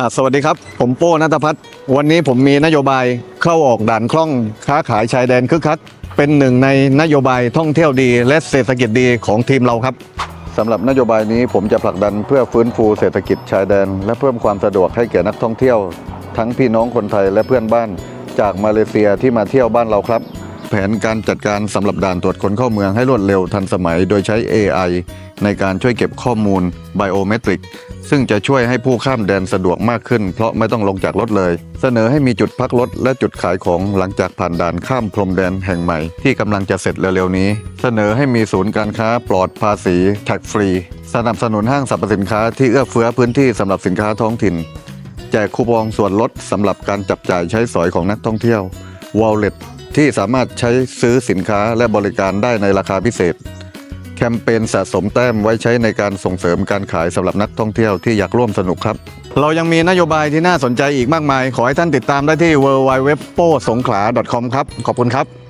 อ่าสวัสดีครับ ผมโป้นัทพัฒน์วันนี้ผมมีนโยบายเข้าออกด่านคล่องค้าขายชายแดนคึกคัก เป็นหนึ่งในนโยบายท่องเที่ยวดี และเศรษฐกิจดีของทีมเราครับสำหรับนโยบายนี้ผมจะผลักดันเพื่อฟื้นฟูเศรษฐกิจชายแดน และเพิ่มความสะดวกให้แก่นักท่องเที่ยว ทั้งพี่น้องคนไทยและเพื่อนบ้านจากมาเลเซียที่มาเที่ยวบ้านเราครับ แผนการจัดการสำหรับด่านตรวจคนเข้าเมืองให้รวดเร็วทันสมัย โดยใช้ AI ในการช่วยเก็บข้อมูลไบโอเมตริกซึ่งจะช่วยให้ผู้ข้ามแดนสะดวกมากขึ้น เพราะไม่ต้องลงจากรถเลย เสนอให้มีจุดพักรถและจุดขายของหลังจากผ่านด่านข้ามพรมแดนแห่งใหม่ ที่กำลังจะเสร็จเร็วๆนี้ เสนอให้มีศูนย์การค้าปลอดภาษีแท็กฟรี สนับสนุนห้างสรรพสินค้าที่เอื้อเฟื้อพื้นที่สำหรับสินค้าท้องถิ่น แจกคูปองส่วนลดสำหรับการจับจ่ายใช้สอยของนักท่องเที่ยว Wallet ที่สามารถใช้ซื้อสินค้าและบริการได้ในราคาพิเศษ แคมเปญสะสมแต้มไว้ใช้ในการส่งเสริมการขายสำหรับนักท่องเที่ยวที่อยากร่วมสนุกครับ เรายังมีนโยบายที่น่าสนใจอีกมากมาย ขอให้ท่านติดตามได้ที่ w w w p o s o n g k l a c o m ครับ ขอบคุณครับ